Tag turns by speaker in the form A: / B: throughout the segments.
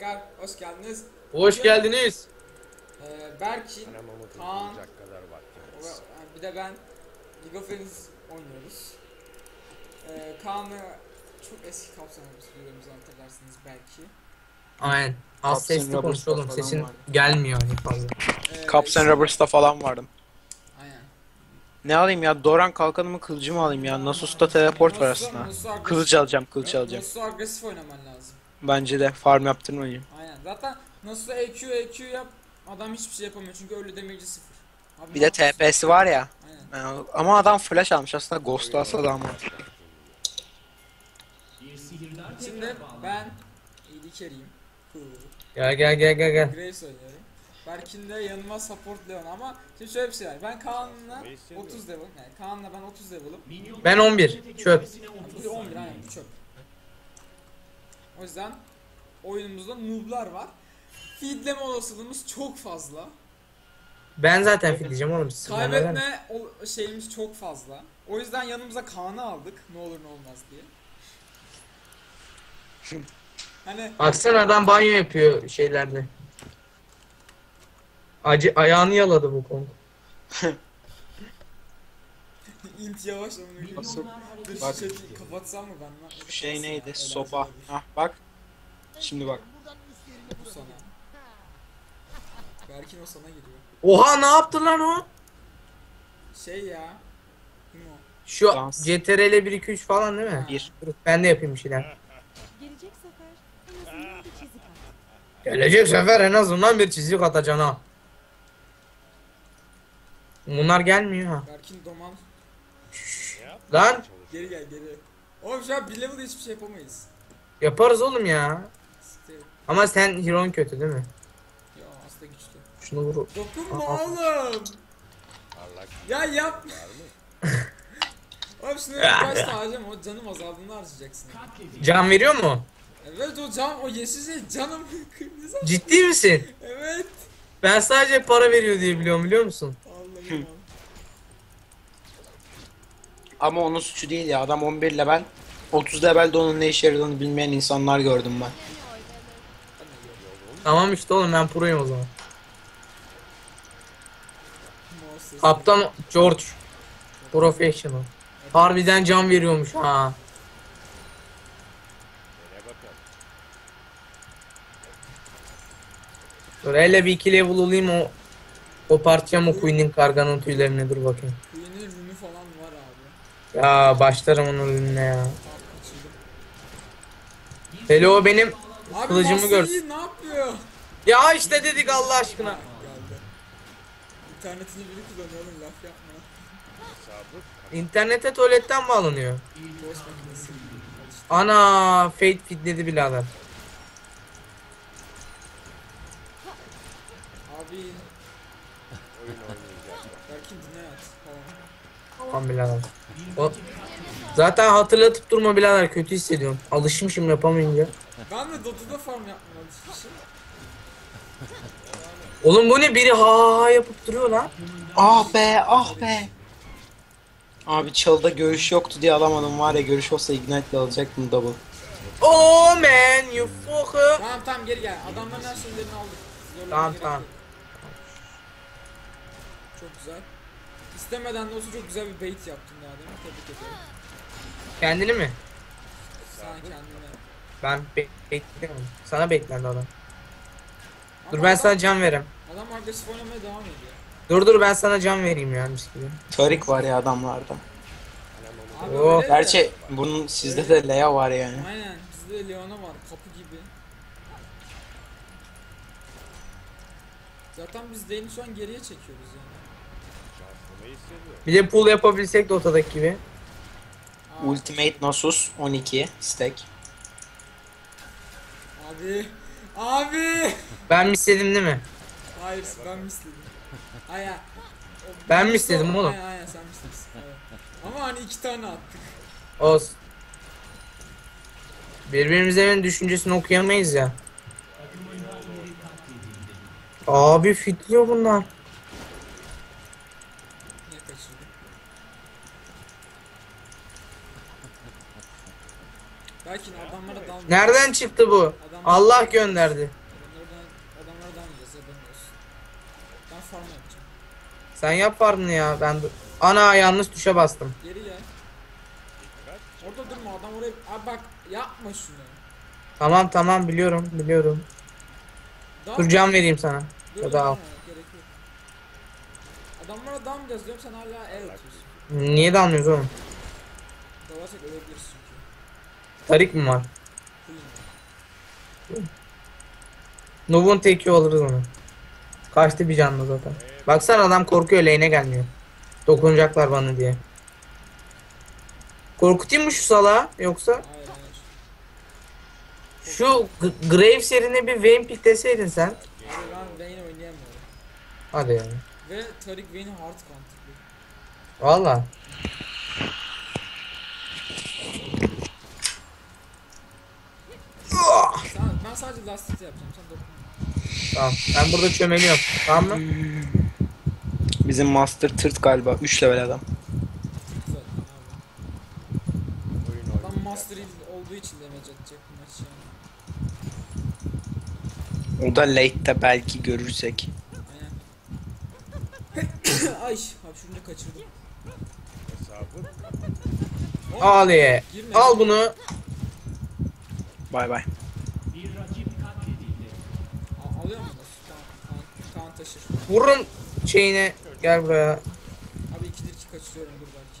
A: tekrar hoş geldiniz.
B: Hoş
A: Bugün,
B: geldiniz.
A: Ee, Berkin, Kaan bir de ben League of Legends oynuyoruz. Ee, Kaan'ı çok eski kapsamımız videomuzu hatırlarsınız belki.
B: Aynen. Az sesli
C: Roberts'ta
B: konuş oğlum.
C: falan
B: Sesin
C: vardı.
B: gelmiyor hani fazla.
A: Ee,
C: Caps and Rubbers'ta falan vardım.
A: Aynen.
C: Ne alayım ya? Doran kalkanımı kılıcımı alayım ya. Nasus'ta teleport var aslında. Kılıç alacağım, kılıç alacağım.
A: Nasus'a agresif oynaman lazım.
C: Bence de farm yaptırmayayım.
A: Aynen. Zaten Nasus'a EQ EQ yap adam hiçbir şey yapamıyor çünkü ölü damage'i sıfır. Abi
C: Bir
A: ne
C: de
A: yapıyorsun?
C: TP'si var ya.
A: Aynen.
C: Yani Ama adam flash almış aslında Ghost alsa daha mantıklı.
A: Şimdi ben AD carry'im.
B: Gel gel gel gel gel.
A: Graves oynuyorum. Berkin de yanıma support Leon ama şimdi şöyle bir şey var. Ben Kaan'la 30 level yani Kaan'la ben 30 level'ım.
B: Ben 11. Çöp.
A: Bu 11 aynen bu çöp. O yüzden oyunumuzda noob'lar var. Feedleme olasılığımız çok fazla.
B: Ben zaten fidleyeceğim oğlum.
A: Kaybetme şeyimiz çok fazla. O yüzden yanımıza Kaan'ı aldık. Ne olur ne olmaz diye. hani
B: Baksana adam banyo yapıyor şeylerde. Acı ayağını yaladı bu konu.
A: int yavaş onu
C: Nasıl?
A: Dur şu
C: Bak.
A: chat'i kapatsam mı ben? lan?
C: Şu şey neydi?
A: Eğlenceli
C: Sopa. Hah bak. Şimdi bak.
A: Bu sana. Berkin o sana geliyor.
B: Oha ne yaptı lan o?
A: Şey ya. Kim o?
B: Şu
C: Dans.
B: CTRL 1 2 3 falan değil mi?
C: Bir.
B: Dur ben de yapayım bir şeyler.
D: Gelecek sefer en azından bir çizik at.
B: Gelecek sefer en azından bir çizik atacaksın ha. Bunlar gelmiyor ha.
A: Berkin Doman.
B: Lan
A: Geri gel geri. Oğlum şu an bir level'da hiçbir şey yapamayız.
B: yaparız oğlum ya.
A: İşte,
B: Ama sen hero'un kötü değil mi?
A: ya aslında güçlü.
B: Şunu vur.
A: Dokunma
B: Aa.
A: oğlum.
E: Parlak
A: Ya yap. Oğlum şunu başta harcama o canım azaldığında harcayacaksın.
B: Can veriyor mu?
A: Evet o can o yeşil şey canım.
B: Ciddi misin?
A: Evet.
B: Ben sadece para veriyor diye biliyorum biliyor musun?
A: Allah'ım.
C: Ama onun suçu değil ya. Adam 11 level. 30 levelde onun ne işe yaradığını bilmeyen insanlar gördüm ben.
B: Tamam işte oğlum ben proyum o zaman. Kaptan George. Professional. Harbiden can veriyormuş ha. Dur hele bir iki level olayım o Kopartacağım o Queen'in karganın tüylerini dur bakayım.
A: Queen'in rünü falan var abi.
B: Ya başlarım onun önüne ya. Hele o benim
A: Abi
B: Kılıcımı
A: Master
B: görsün.
A: Yi ne yapıyor?
B: ya işte dedik Allah aşkına.
A: Geldi. İnternetini biri kullanıyor oğlum laf yapma.
B: İnternete tuvaletten bağlanıyor.
A: Boş makinesi.
B: Ana Fate fitledi birader.
A: Abi
E: oyun oynayacak.
A: Berkin dinle at falan.
B: Tamam birader. O... Zaten hatırlatıp durma birader kötü hissediyorum. Alışmışım yapamayınca.
A: Ben de Dota'da farm yapmaya alışmışım.
B: Oğlum bu ne biri ha ha yapıp duruyor lan.
C: Ah be ah be. Abi çalıda görüş yoktu diye alamadım var ya görüş olsa ignite'le alacaktım double.
B: Oh man you fucker.
A: Tamam tamam geri gel. Adamların her şeylerini aldık.
B: Tamam,
A: gerek
B: tamam.
A: yok. Çok güzel. İstemeden de olsa çok güzel bir bait yaptın daha değil mi? Tebrik ederim.
B: Kendini mi?
A: Sen kendine.
B: Ben be bekliyorum. Sana beklendi adam. Dur
A: Ama
B: ben
A: adam,
B: sana can vereyim.
A: Adam agresif oynamaya devam ediyor.
B: Dur dur ben sana can vereyim ya mis gibi.
C: Tarik var ya adamlarda.
A: Abi
B: Oh.
A: öyle de-
C: Gerçi bunun sizde de Leia var yani.
A: Aynen bizde de Leona var kapı gibi. Zaten biz lane'i şu an geriye çekiyoruz yani.
B: Bir de pull yapabilsek de ortadaki gibi.
C: Ultimate Nasus 12 stack.
A: Abi. Abi.
B: Ben mi istedim değil mi?
A: Hayır ben mi istedim? O-
B: Ben mi istedim oğlum?
A: Aynen aynen sen mi istedin? Evet. Ama hani iki tane attık.
B: Olsun. Birbirimizin düşüncesini okuyamayız ya. Abi fitliyor bunlar.
A: Niye kaçırdım? Belki adamlara dalmıyor.
B: Nereden çıktı bu? Allah gönderdi. Sen yap farmını ya. Ben de... Ana yanlış tuşa bastım.
A: Geri gel. Orada durma adam oraya... Abi bak yapma şunu.
B: Tamam tamam biliyorum biliyorum.
A: Daha
B: Dur can vereyim sana.
A: Dur,
B: Ya da al.
A: Adamlara dalmayacağız diyorum sen hala el atıyorsun.
B: Niye dalmıyoruz oğlum?
A: Dalarsak ölebiliriz çünkü.
B: Tarik mi var? Nub'un teki alırız onu. Kaçtı bir canlı zaten. Baksana adam korkuyor lane'e gelmiyor. Dokunacaklar bana diye. Korkutayım mı şu salağı yoksa? Şu Graves yerine bir Vayne pick deseydin sen.
A: Abi ben Vayne oynayamıyorum.
B: Hadi yani.
A: Ve Tarik Vayne'i hard counter'lıyor.
B: Valla.
A: Ben sadece last hit yapacağım sen dokunma.
B: Tamam. Ben burada çömeliyorum. Tamam mı?
C: Bizim Master Tırt galiba 3 level adam.
A: Güzel abi.
E: Oyun
A: Adam. Master olduğu için damage atacak bu maç yani.
C: O da late'te belki görürsek.
A: Aynen. Ay hapşurunca kaçırdım.
E: Hesabı
B: Al ye.
A: Girme.
B: Al bunu.
C: Bay bay.
A: Kaan taşır.
B: Vurun şeyine. Gel buraya.
A: Abi ikidir iki kaçırıyorum dur belki.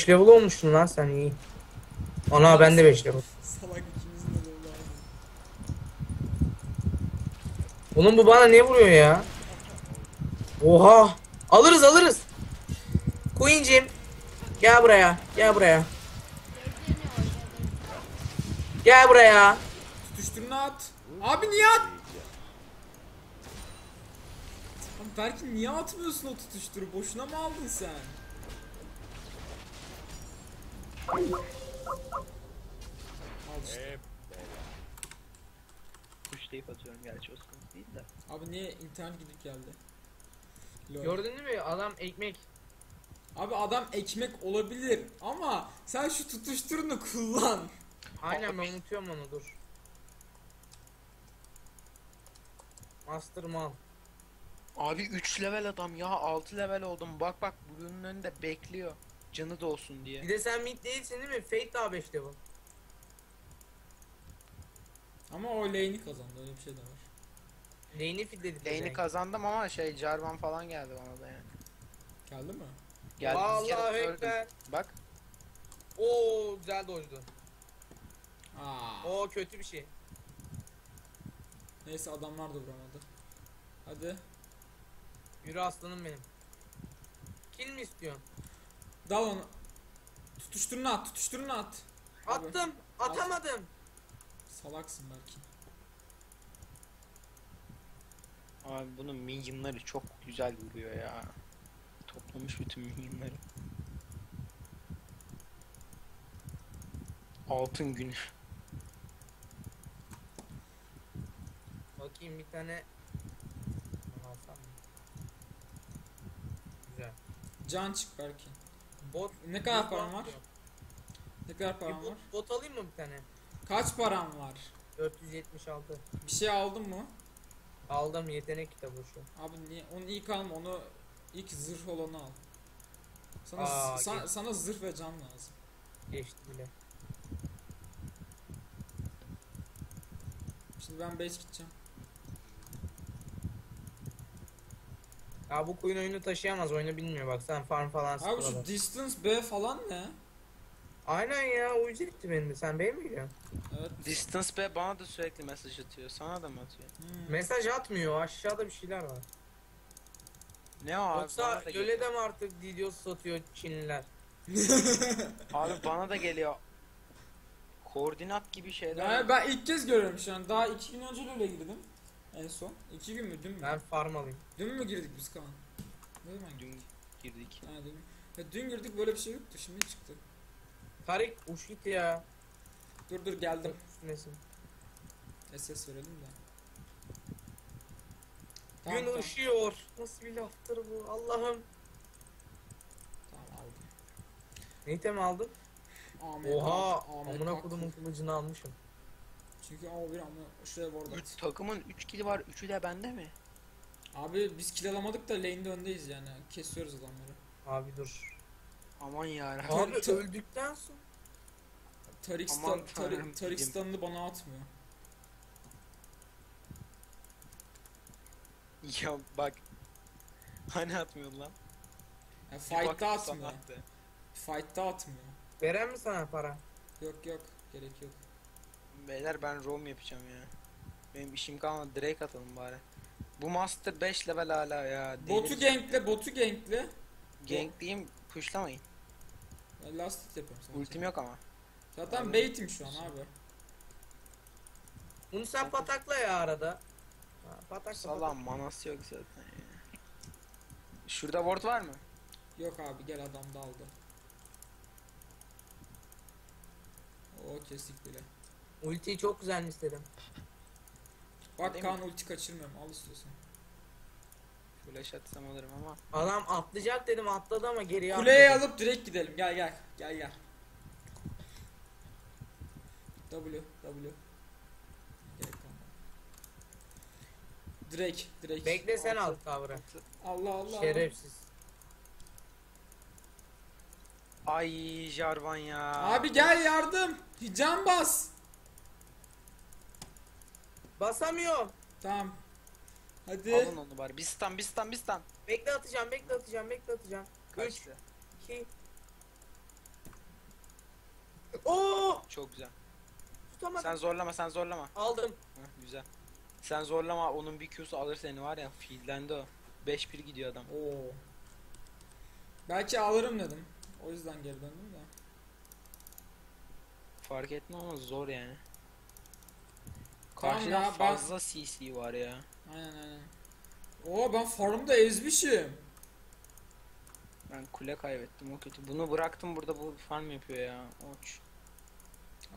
B: 5 level olmuşsun lan sen iyi. Ana ben de 5 level.
A: Salak ikimizin de oldu abi.
B: Oğlum bu bana ne vuruyor ya? Oha. Alırız alırız. Queen'cim. Gel buraya. Gel buraya. Gel buraya.
A: Tutuşturunu at. Abi niye at? Abi belki niye atmıyorsun o tutuşturu? Boşuna mı aldın sen? Al işte.
C: Kuşlayıp atıyorum gerçi o sıkıntı değil de.
A: Abi niye internet gidip geldi? Lol.
B: Gördün mü adam ekmek.
A: Abi adam ekmek olabilir ama sen şu tutuşturunu kullan.
B: Aynen ben unutuyorum onu dur. Master mal.
C: Abi 3 level adam ya 6 level oldum. Bak bak bunun önünde bekliyor. Canı da olsun diye.
B: Bir de sen mid değilsin değil mi? Fate daha 5 level.
A: Ama o lane'i kazandı öyle bir şey de var.
B: Lane'i fitledik.
C: Lane'i kazandım ama şey Jarvan falan geldi bana da yani.
A: Geldi mi?
C: Geldi öldüm.
B: ekber.
C: Bak
B: Oo güzel dojdu.
A: Aa.
B: Oo kötü bir şey.
A: Neyse adamlar da vuramadı. Hadi.
B: Yürü aslanım benim. Kill mi istiyorsun?
A: Dal onu. Tutuşturunu at, tutuşturunu at. Abi.
B: Attım. Atamadım.
A: Salaksın belki.
C: abi bunun minyonları çok güzel vuruyor ya. Toplamış bütün minyonları. Altın günü.
B: Bakayım bir tane. Bunu alsam mı? Güzel.
A: Can çık belki.
B: Bot.
A: Ne kadar
B: bot
A: paran var?
B: yok.
A: Ne kadar
B: Bir
A: paran
B: bot,
A: var?
B: bot alayım mı bir tane?
A: Kaç paran var?
B: 476.
A: Bir şey aldın mı?
B: Aldım yetenek kitabı şu.
A: Abi niye? Onu ilk alma, onu ilk zırh olanı al. Sana,
B: Aa,
A: sa-
B: geç.
A: sana zırh ve can lazım.
B: Geçti bile.
A: Şimdi ben base gideceğim.
B: Ya bu koyun oyunu taşıyamaz. Oyunu bilmiyor bak sen farm falan
A: Abi şu
B: sıkıladı.
A: distance B falan ne?
B: Aynen ya o gitti benim de. Sen beğenmiyor musun?
A: Evet.
C: Distance B bana da sürekli mesaj atıyor. Sana da mı atıyor?
A: Hmm.
B: Mesaj atmıyor. Aşağıda bir şeyler var.
C: Ne o abi?
B: Yoksa
C: bana da
B: öyle
C: geliyor.
B: de mi artık video satıyor Çinliler?
C: Abi bana da geliyor. Koordinat gibi şeyler.
A: Yani ben ilk kez görüyorum şu an. Daha iki gün önce LoL'e girdim. En son. İki gün mü? Dün mü?
B: Ben farm alayım.
A: Dün mü girdik biz Kaan? Ne zaman girdik?
C: Dün girdik.
A: Ha dün. Ya dün girdik böyle bir şey yoktu. Şimdi çıktı.
B: Tarik uç git ya.
A: Dur dur geldim.
B: Üstünesin.
A: SS verelim de.
B: Gün
A: tamam.
B: ışıyor. Nasıl bir laftır bu? Allah'ım.
A: Tamam aldım.
B: Ne item aldın?
A: Ahmet
B: Oha.
A: Ahmet
B: Amına kodumun kılıcını almışım.
A: Çünkü o bir ama şuraya ward at.
C: takımın 3 kili var. 3'ü de bende mi?
A: Abi biz kill alamadık da lane'de öndeyiz yani. Kesiyoruz adamları.
B: Abi dur.
C: Aman.
A: Tar-
B: Abi öldükten sonra.
A: Tarix'tan
C: Aman tanrım,
A: Tar- Tarix'tan'ı bana atmıyor.
C: Ya bak. Hani atmıyorsun lan?
A: Yani fight'ta atmıyor. Fight'ta atmıyor.
B: Veren mi sana para?
A: Yok yok gerek yok.
C: Beyler ben roam yapacağım ya. Benim işim kalmadı. Drake atalım bari. Bu master 5 level hala ya.
A: Botu gankle, botu gankle.
C: Gankleyeyim pushlamayın.
A: Ben last hit yapıyorum.
C: Ultim yok ama.
A: Zaten bait'im şu an abi.
B: Bunu sen patakla ya arada. Ha, patakla
C: Salam manası yok zaten ya. Şurada ward var mı?
A: Yok abi gel adam da aldı. Oo kestik bile.
B: Ultiyi çok güzel istedim.
A: Bak
C: Değil mi?
A: Kaan ulti kaçırmıyorum al istiyorsan.
C: Flash atsam alırım ama.
B: Adam atlayacak dedim atladı ama geriye
A: Kuleye
B: atladı.
A: alıp direkt gidelim gel gel. Gel gel. W W. Drake Drake.
B: Bekle sen al tavrı.
A: Allah Allah.
B: Şerefsiz.
C: Ay Jarvan ya.
A: Abi gel yardım. Can bas.
B: Basamıyorum.
A: Tamam. Hadi.
C: Alın onu bari. Bir stun bir stun bir stun.
B: Bekle atacağım bekle atacağım bekle atacağım. 3
C: Kaçtı.
B: 2 Oo!
C: Çok güzel.
B: Tutamadım.
C: Sen zorlama sen zorlama.
B: Aldım.
C: Heh, güzel. Sen zorlama onun bir Q'su alır seni var ya fiillendi o. 5-1 gidiyor adam.
A: Oo. Belki alırım dedim. O yüzden geri döndüm de.
C: Fark etme ama zor yani.
A: Tamam
C: Karşıda
A: ya, ben-
C: fazla CC var ya.
A: Aynen aynen. Oo ben farmda ezmişim.
C: Ben kule kaybettim o kötü. Bunu bıraktım burada bu farm yapıyor ya. Oç.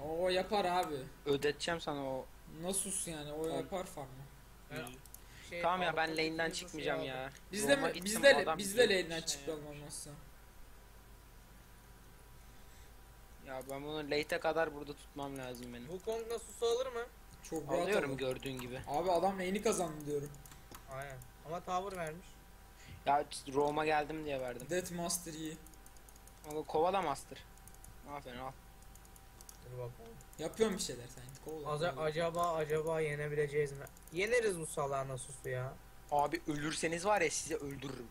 A: Oo yapar abi.
C: Ödeteceğim sana o.
A: Nasus yani o yapar farmı.
B: Ben- Şey,
C: tamam ya ben lane'den çıkmayacağım
B: aldım.
C: ya.
A: Biz de biz de biz de lane'den çıkalım
C: ya.
A: olmazsa.
C: Ya ben bunu late'e kadar burada tutmam lazım benim.
B: Bu Kong Nasus'u alır mı?
A: Çok rahat
C: Alıyorum
A: alır.
C: gördüğün gibi.
A: Abi adam lane'i kazandı diyorum.
B: Aynen. Ama tavır vermiş.
C: Ya Roma geldim diye verdim.
A: Death Master iyi.
C: Ama kovala master. Aferin al.
B: Dur bakalım.
A: Yapıyorum bir şeyler sen. Kovala.
B: Aza-
A: kovala.
B: acaba acaba yenebileceğiz mi? Yeneriz bu salağı Nasus'u ya.
C: Abi ölürseniz var ya sizi öldürürüm.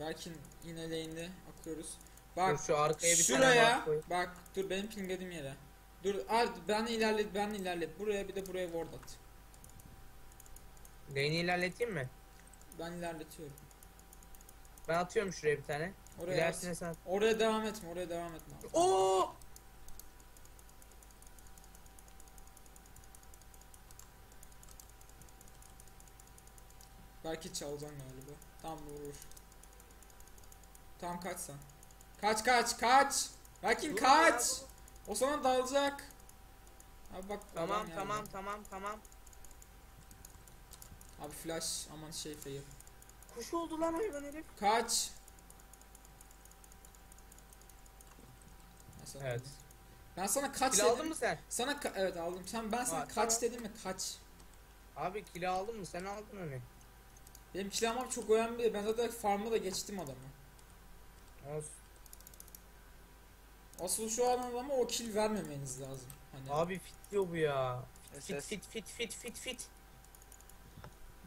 A: Belki yine lane'de akıyoruz. Bak
B: şu arkaya bir tane
A: şuraya
B: bak koy.
A: bak dur benim pinglediğim yere. Dur al ben ilerlet ben ilerlet. Buraya bir de buraya ward at.
B: Lane'i ilerleteyim mi?
A: Ben ilerletiyorum.
B: Ben atıyorum şuraya bir tane.
A: Oraya
B: İlerisine
A: at.
B: sen.
A: Oraya devam etme. Oraya devam etme.
B: Oo!
A: Belki çalacaksın galiba. Tam vurur. Tam kaç sen. Kaç kaç kaç.
B: Dur
A: kaç. O sana dalacak. Abi bak
B: Tamam tamam
A: geldi.
B: tamam tamam.
A: Abi flash aman şey fail.
B: Kuş oldu lan hayvan herif.
A: Kaç. Sana,
B: Evet.
A: ben sana kaç
B: Kilo
A: dedim.
B: aldın mı sen?
A: Sana ka- evet aldım. Sen ben sana
B: Ha,
A: kaç
B: tamam.
A: dedim mi? Kaç.
B: Abi kilo aldın mı? Sen aldın hani.
A: Benim kill almam çok önemli. Ben zaten farm'a da geçtim adamı.
B: Olsun.
A: Asıl şu an adama o kill vermemeniz lazım. Hani
B: Abi fit diyor bu ya. Fit
C: SS.
B: fit fit fit fit fit.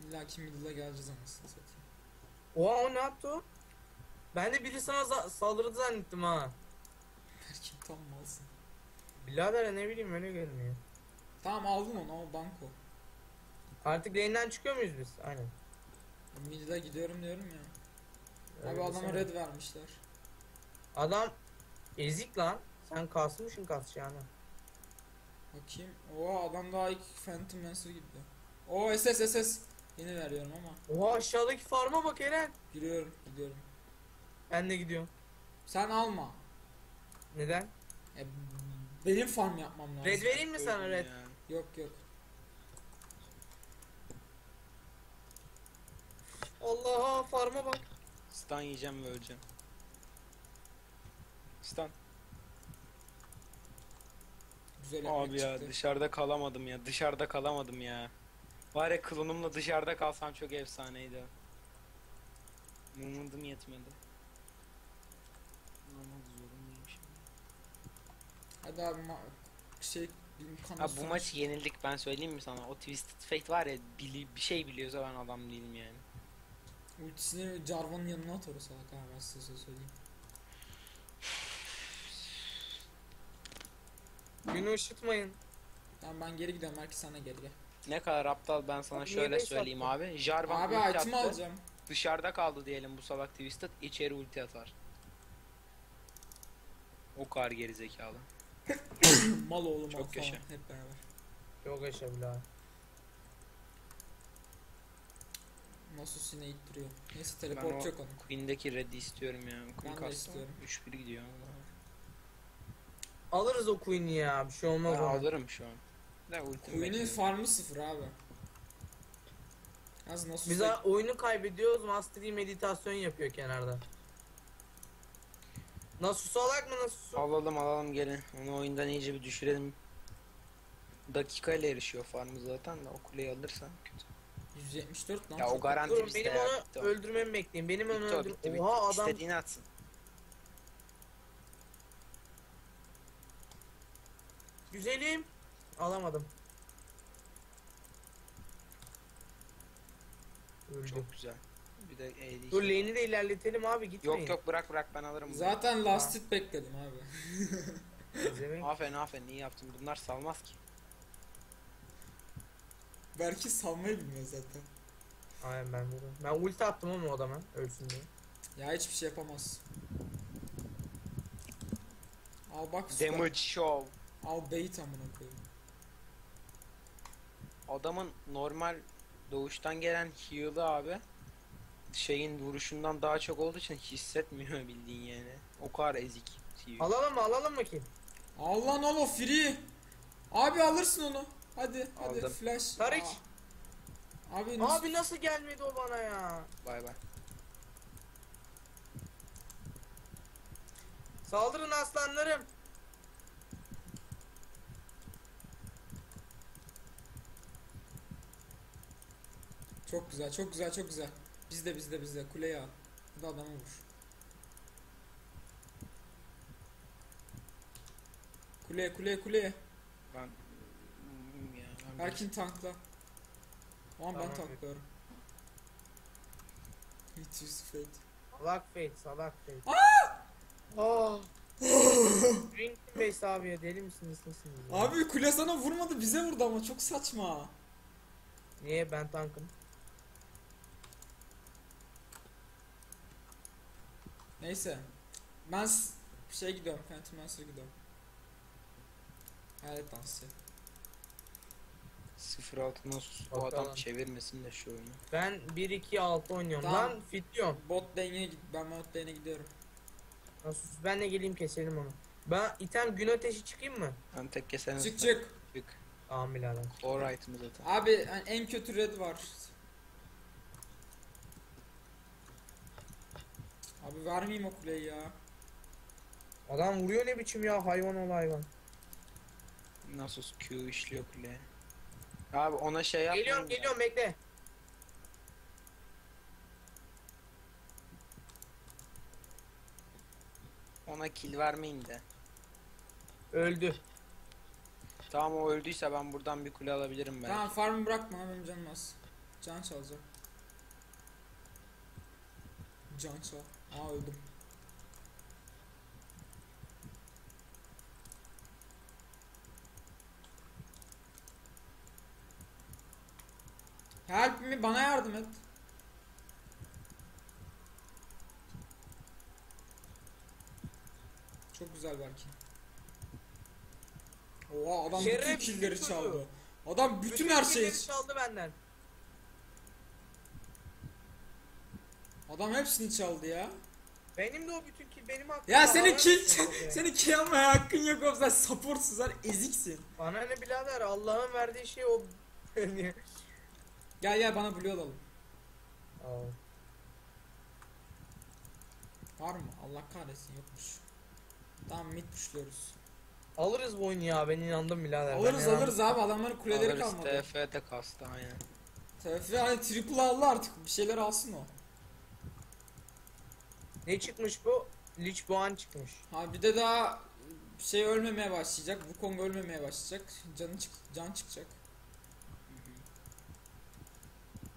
A: illa ki middle'a geleceğiz anasını satayım.
B: Oha o ne yaptı o? Ben de biri sana za- saldırdı zannettim ha.
A: Berkin tam malsın.
B: Birader ne bileyim öyle görünüyor.
A: Tamam aldım onu o banko.
B: Artık lane'den çıkıyor muyuz biz? Aynen.
A: Mid'e gidiyorum diyorum ya.
B: Öyle
A: Abi adama
B: desene.
A: red vermişler.
B: Adam ezik lan. Sen kasmışsın kasacağını.
A: Bakayım. Oo adam daha ilk Phantom Lancer gitti. Oo SS SS. Yeni veriyorum ama.
B: Oha aşağıdaki farma bak Eren.
A: Giriyorum gidiyorum.
B: Ben de gidiyorum.
A: Sen alma.
B: Neden?
A: E, benim farm yapmam lazım.
B: Red vereyim mi sana red?
C: ya.
A: Yok yok.
B: Allah farma bak.
C: Stun yiyeceğim ve öleceğim. Stun.
A: Güzel
C: Abi ya
A: çıktı.
C: dışarıda kalamadım ya. Dışarıda kalamadım ya. Var ya klonumla dışarıda kalsam çok efsaneydi. Umudum yetmedi. Ama zorundayım şimdi.
A: Hadi abi ma şey
C: Abi bu maçı yenildik ben söyleyeyim mi sana? O Twisted Fate var ya bili, bir şey biliyorsa ben adam değilim yani.
A: Ultisini Jarvan'ın yanına atar o salak ben size söyleyeyim.
B: Günü ışıtmayın.
A: Tamam ben geri gidiyorum belki sana geri gel.
C: Ne kadar aptal ben sana
B: Abi
C: şöyle
B: niye
C: söyleyeyim abi. Jarvan
A: abi
C: ulti
A: item'ı
C: attı.
A: alacağım.
C: Dışarıda kaldı diyelim bu salak Twisted içeri ulti atar. O kadar geri zekalı.
A: Mal oğlum
C: Çok
A: al falan
C: yaşa.
A: hep beraber.
B: Çok yaşa bile abi.
A: Nasus yine ittiriyor. Neyse
C: Ben
A: teleport
C: o
A: yok onun.
C: Queen'deki red'i istiyorum ya. Queen
A: de
C: kastı.
A: istiyorum.
C: 3-1 gidiyor.
B: Alırız o Queen'i ya. Bir şey olmaz
C: Ben
B: ona.
C: alırım şu an. Ne ultim
A: Queen'in
C: bekliyorum.
A: farmı sıfır abi. Az Nasus
B: Biz ha- oyunu kaybediyoruz. Master Yi meditasyon yapıyor kenarda. Nasus'u alak mı Nasus'u?
C: Alalım alalım gelin. Onu oyundan iyice bir düşürelim. Dakikayla erişiyor farmı zaten de o kuleyi alırsan kötü.
A: 174 lan.
C: Ya o
A: çok-
C: garanti
B: Durun
C: bizde
B: benim
C: ya.
B: onu
C: bitti o.
B: öldürmemi bekleyin. Benim onu
C: Bitti o
B: öldür.
C: bitti.
B: Oha adam
C: İstediğini atsın.
B: Güzelim. Alamadım. Öldü.
C: Çok güzel. Bir de AD.
B: Dur lane'i de ilerletelim abi gitmeyin.
C: Yok yok bırak bırak ben alırım. bunu.
A: Zaten last hit bekledim abi.
C: Aferin aferin iyi yaptın. Bunlar salmaz ki.
A: Belki salmayı bilmiyor zaten.
B: Aynen ben vurdum. Ben ulti attım ama o adama ölsün diye.
A: Ya hiçbir şey yapamaz. Al bak.
C: Damage show.
A: Al bait amına koyayım.
C: Adamın normal doğuştan gelen heal'ı abi şeyin vuruşundan daha çok olduğu için hissetmiyor bildiğin yani. O kadar ezik. heal.
B: Alalım mı alalım mı ki?
A: Al lan al o free. Abi alırsın onu. Hadi hadi
C: Aldım.
A: flash.
B: Tarik.
A: Aa. Abi nasıl?
B: Abi nasıl gelmedi o bana ya?
C: Bay bay.
B: Saldırın aslanlarım.
A: Çok güzel çok güzel çok güzel. Bizde bizde bizde kuleye al. Bu da adamı vur. Kuleye kuleye kuleye.
C: Ben ya, ben
A: Erkin tankla. Aman ben tanklıyorum. It is fate.
B: Salak fate salak fate. Aa! Ring base abi ya deli misiniz ya?
A: Abi kule sana vurmadı bize vurdu ama çok saçma.
B: Niye ben tankım?
A: Neyse. Ben şey gidiyorum. Phantom Mancer'a gidiyorum. Hayalet dansı.
C: 0-6 nasıl bu
B: Bakalım.
C: adam çevirmesin de şu oyunu.
B: Ben 1-2-6 oynuyorum.
A: Tamam.
B: Lan fitliyorum.
A: Bot lane'e git. Ben bot lane'e gidiyorum.
B: Nasıl? Ben de geleyim keselim onu. Ben item gün ateşi çıkayım mı?
C: Ben tek keserim.
A: Çık çık.
C: Çık.
B: Tamam birader.
C: Core item'ı zaten.
A: Abi yani en kötü red var. Abi vermeyeyim o kuleyi ya.
B: Adam vuruyor ne biçim ya hayvan ol hayvan.
C: Nasıl Q işliyor kuleye. Abi ona şey yapmayın
B: Geliyorum
C: ya.
B: geliyorum bekle.
C: Ona kill vermeyin de.
B: Öldü.
C: Tamam o öldüyse ben buradan bir kule alabilirim ben.
A: Tamam farmı bırakma benim canım az. Can çalacak. Can çal. Aa öldüm. Help me bana yardım et. Çok güzel belki. Oha adam bütün
B: çocuğu.
A: çaldı. Adam bütün, her şeyi
B: killeri çaldı benden.
A: Adam hepsini çaldı ya.
B: Benim de o bütün kill benim hakkım.
A: Ya senin kill senin kill almaya hakkın yok oğlum sen supportsuz sen eziksin.
B: Bana ne birader Allah'ın verdiği şey o.
A: Gel gel bana blue alalım.
B: Aa,
A: Var mı? Allah kahretsin yokmuş. Tamam mid pushluyoruz.
B: Alırız bu oyunu ya ben inandım birader. ben
A: Alırız
B: inandım.
A: alırız abi adamların kuleleri
C: Alırız
A: kalmadı.
C: TF de kastı aynen.
A: TF hani triple aldı artık bir şeyler alsın o.
B: Ne çıkmış bu? Lich Boğan çıkmış.
A: Ha bir de daha şey ölmemeye başlayacak. Wukong ölmemeye başlayacak. Canı çık can çıkacak.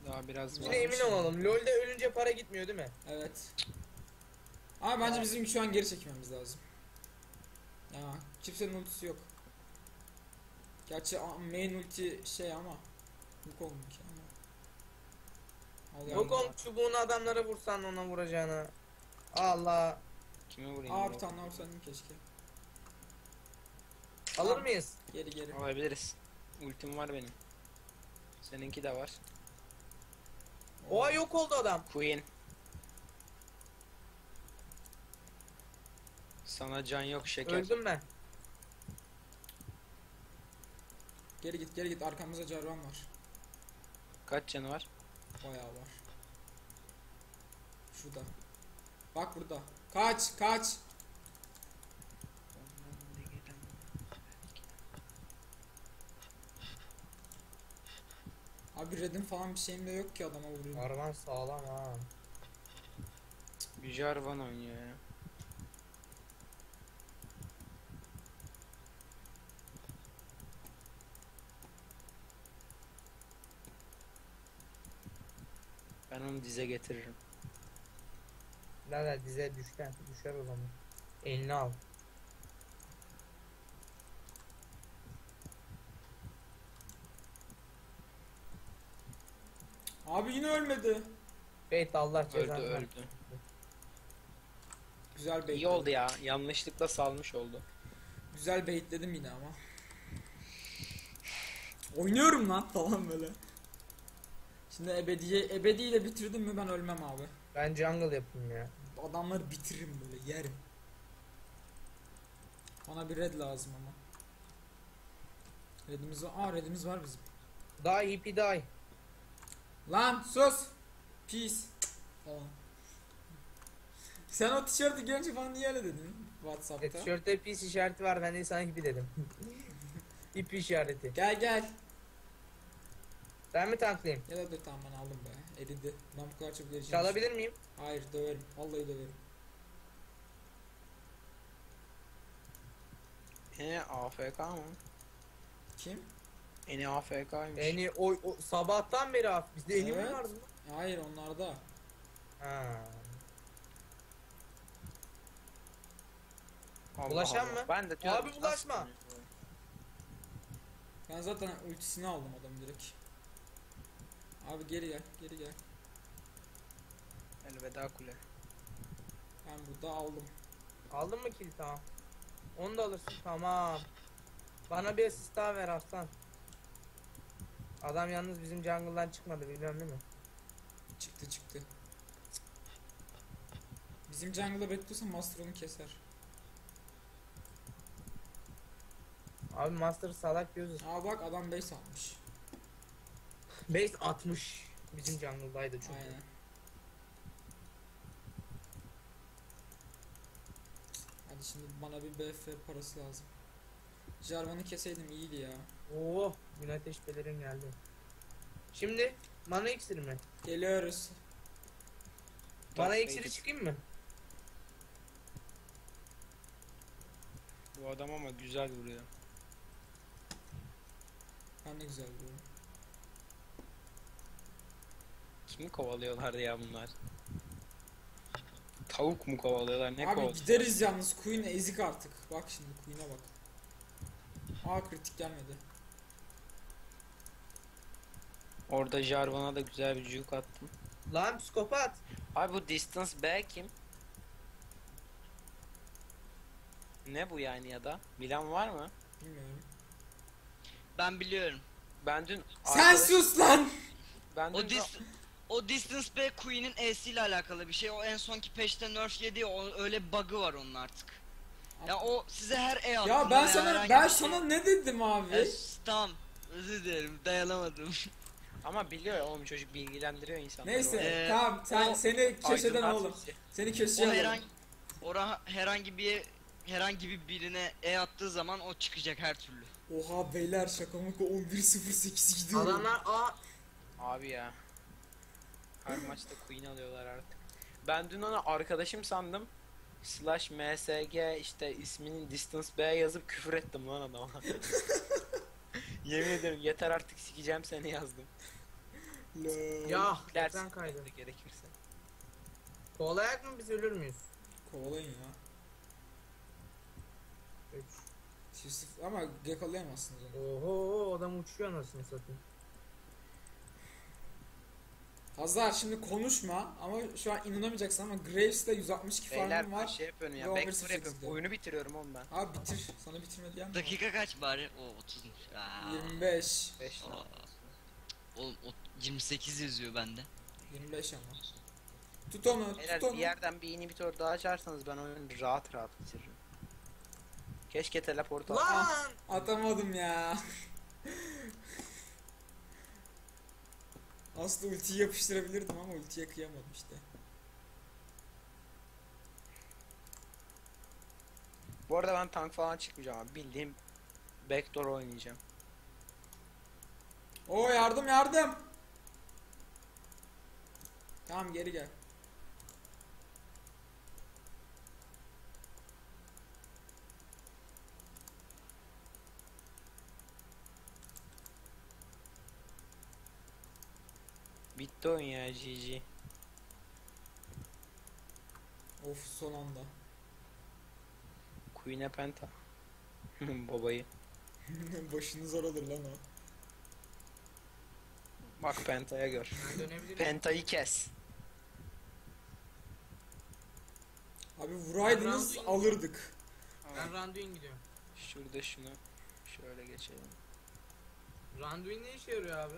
C: Daha biraz
B: Yine
C: var.
B: emin olalım. LoL'de ölünce para gitmiyor değil mi?
A: Evet. Ama bence bizim şu an geri çekmemiz lazım. Ya kimsenin ultisi yok. Gerçi main ulti şey ama Wukong'unki ama. Al yani.
B: Wukong çubuğunu adamlara vursan ona vuracağına. Allah.
C: Kime vurayım?
A: Aa bir tane daha vursaydım keşke.
B: Alır mıyız?
A: Geri geri.
C: Alabiliriz. Ultim var benim. Seninki de var.
B: Oha yok oldu adam.
C: Queen. Sana can yok şeker.
B: Öldüm ben.
A: Geri git geri git arkamızda Jarvan var.
C: Kaç canı var?
A: Bayağı var. Şurada. Bak burada. Kaç kaç. Abi red'in falan bir şeyim de yok ki adama vuruyor.
B: Arvan sağlam ha.
C: Bir Jarvan oynuyor ya. Ben onu dize getiririm.
B: Birader dize düşten düşer o zaman. Elini al.
A: Abi yine ölmedi.
B: Beyt Allah
C: Öldü
B: cezanı versin.
C: öldü.
A: Güzel bait.
C: İyi oldu ya. Yanlışlıkla salmış oldu.
A: Güzel baitledim yine ama. Oynuyorum lan falan böyle. Şimdi ebediye ebediyle bitirdim mi ben ölmem abi.
B: Ben jungle yapayım ya.
A: Adamları bitiririm böyle yerim. Bana bir red lazım ama. Redimiz var. Aa redimiz var bizim.
B: Die hippie die.
A: Lan sus. Peace. Falan. Sen o tişörtü görünce bana niye öyle dedin?
B: E,
A: Whatsapp'ta.
B: tişörtte pis işareti var ben de sana hippie dedim. hippie işareti.
A: Gel gel.
B: Ben mi tanklayayım?
A: Gel hadi tamam ben aldım be. Eridi. Ben bu kadar vereceğim.
B: Çalabilir miyim?
A: Hayır döverim. Vallahi döverim.
C: Eni AFK mı?
A: Kim?
C: Eni AFK'ymış.
B: Yani o, o sabahtan beri af. Bizde eni mi
A: Evet.
B: vardı?
A: Hayır onlarda.
B: Ha.
C: Allah Allah.
B: mı?
C: Ben de
B: Abi
C: bu?
A: Ben zaten ultisini aldım adam direkt. Abi geri gel, geri gel.
C: Elveda kule.
A: Ben burada aldım.
B: Aldın mı kill tamam. Onu da alırsın tamam. Bana bir asist daha ver aslan. Adam yalnız bizim jungle'dan çıkmadı biliyorsun değil mi?
A: Çıktı çıktı. Bizim jungle'da bekliyorsan Master onu keser.
B: Abi Master salak diyoruz.
A: Aa bak adam base atmış.
B: Base 60. Bizim jungle'daydı çünkü.
A: Aynen. Hadi şimdi bana bir BF parası lazım. Jarvan'ı keseydim iyiydi ya.
B: Oo, gün ateş pelerin geldi. Şimdi mana iksiri mi?
A: Geliyoruz.
B: Mana
C: Top
B: iksiri çıkayım mı?
C: Bu adam ama güzel vuruyor.
A: Ben de güzel vuruyorum.
C: Kimi kovalıyorlar ya bunlar? Tavuk mu kovalıyorlar? Ne
A: Abi
C: kovalıyorlar?
A: gideriz yalnız. Queen ezik artık. Bak şimdi Queen'e bak. Aa kritik gelmedi.
C: Orada Jarvan'a da güzel bir cuk attım.
B: Lan psikopat.
C: Abi bu distance B kim? Ne bu yani ya da? Bilen var mı?
A: Bilmiyorum.
F: Ben biliyorum.
C: Ben dün
A: Sen
C: arkadaş-
A: sus lan!
C: Ben dün
F: O dis o Distance B Queen'in E'si ile alakalı bir şey. O en sonki patch'te nerf yedi. O öyle bir bug'ı var onun artık. Ya o size her E attığında
A: Ya ben sana ben
F: şey-
A: sana ne dedim abi?
F: E, tamam. Özür dilerim. Dayanamadım.
C: ama biliyor ya oğlum çocuk bilgilendiriyor insanları.
A: Neyse
F: Ee,
A: tamam sen
F: o-
A: seni köşeden
C: bizi.
A: Seni
F: o
A: köşeye alalım.
F: herhangi ora herhangi bir herhangi bir birine E attığı zaman o çıkacak her türlü.
A: Oha beyler şaka maka 11.08 gidiyor.
B: Adamlar A
C: Abi ya. Her maçta Queen alıyorlar artık. Ben dün onu arkadaşım sandım. Slash MSG işte isminin Distance B yazıp küfür ettim lan adama. Yemin ederim yeter artık sikeceğim seni yazdım.
B: Ya ekran kaydı.
C: gerekirse.
B: Kovalayak mı biz ölür müyüz?
A: Kovalayın ya.
B: Üç.
A: Yusuf ama yakalayamazsınız onu.
B: Oho adam uçuyor anasını satayım.
A: Hazar şimdi konuşma ama şu an inanamayacaksın ama Graves'te 162
C: Beyler
A: farmım var.
C: şey yapıyorum ya. Backdoor
A: 1.08
C: yapıyorum. Oyunu bitiriyorum oğlum ben.
A: Abi bitir. Sana bitirme diyen mi?
F: Dakika kaç bari? O 30'muş. Aa.
A: 25.
C: 5
F: Aa. Oğlum o 28 yazıyor bende.
A: 25 ama. Tut onu,
C: Beyler
A: tut
C: bir
A: onu.
C: yerden bir inhibitor daha açarsanız ben oyunu rahat rahat bitiririm. Keşke teleport.
B: Lan!
A: Atamadım ya. Aslında ultiyi yapıştırabilirdim ama ultiye kıyamadım işte.
C: Bu arada ben tank falan çıkmayacağım abi. Bildiğim backdoor oynayacağım.
A: Oo yardım yardım. Tamam geri gel.
C: Bitti oyun ya GG.
A: Of son anda.
C: Queen'e penta. Babayı.
A: Başını zor alır lan o.
C: Bak pentaya gör.
B: Ben.
C: Pentayı kes.
A: Abi vuraydınız
B: Round-
A: alırdık.
B: Ben Randuin gidiyorum.
C: Şurada şunu şöyle geçelim.
B: Randuin ne işe yarıyor abi?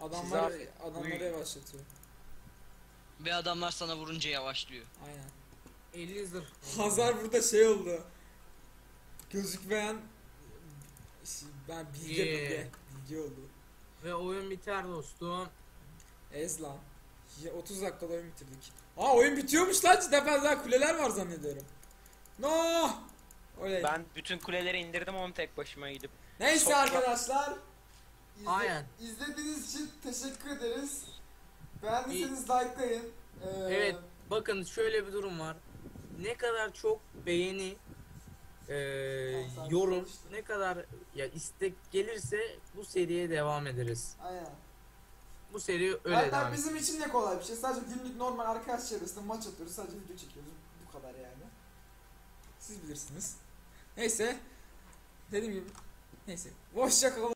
A: Adamlar
C: affet.
A: adamları
C: Buyur.
A: yavaşlatıyor.
F: Ve adamlar sana vurunca yavaşlıyor.
A: Aynen.
B: 50 zırh.
A: Hazar burada şey oldu. Gözükmeyen ben bilge
B: Yeah.
A: bilge bilge oldu.
B: Ve oyun biter dostum.
A: Ez lan. Ya 30 dakikada oyun bitirdik. Aa oyun bitiyormuş lan cidden ben daha kuleler var zannediyorum. No! Oley.
C: Ben bütün kuleleri indirdim onu tek başıma gidip.
A: Neyse
C: Çok-
A: arkadaşlar. İzle-
B: Aynen.
A: İzlediğiniz için teşekkür ederiz. Beğendiyseniz likelayın. Ee,
B: Evet bakın şöyle bir durum var. Ne kadar çok beğeni,
A: Tamam,
B: yorum,
A: işte.
B: ne kadar ya istek gelirse bu seriye devam ederiz.
A: Aynen.
B: Bu seri öyle
A: Hatta
B: devam
A: bizim için ne kolay bir şey. Sadece günlük normal arkadaş çevresinde maç atıyoruz. Sadece video çekiyoruz. Bu kadar yani. Siz bilirsiniz. Neyse. Dediğim gibi. Neyse. Hoşça kalın.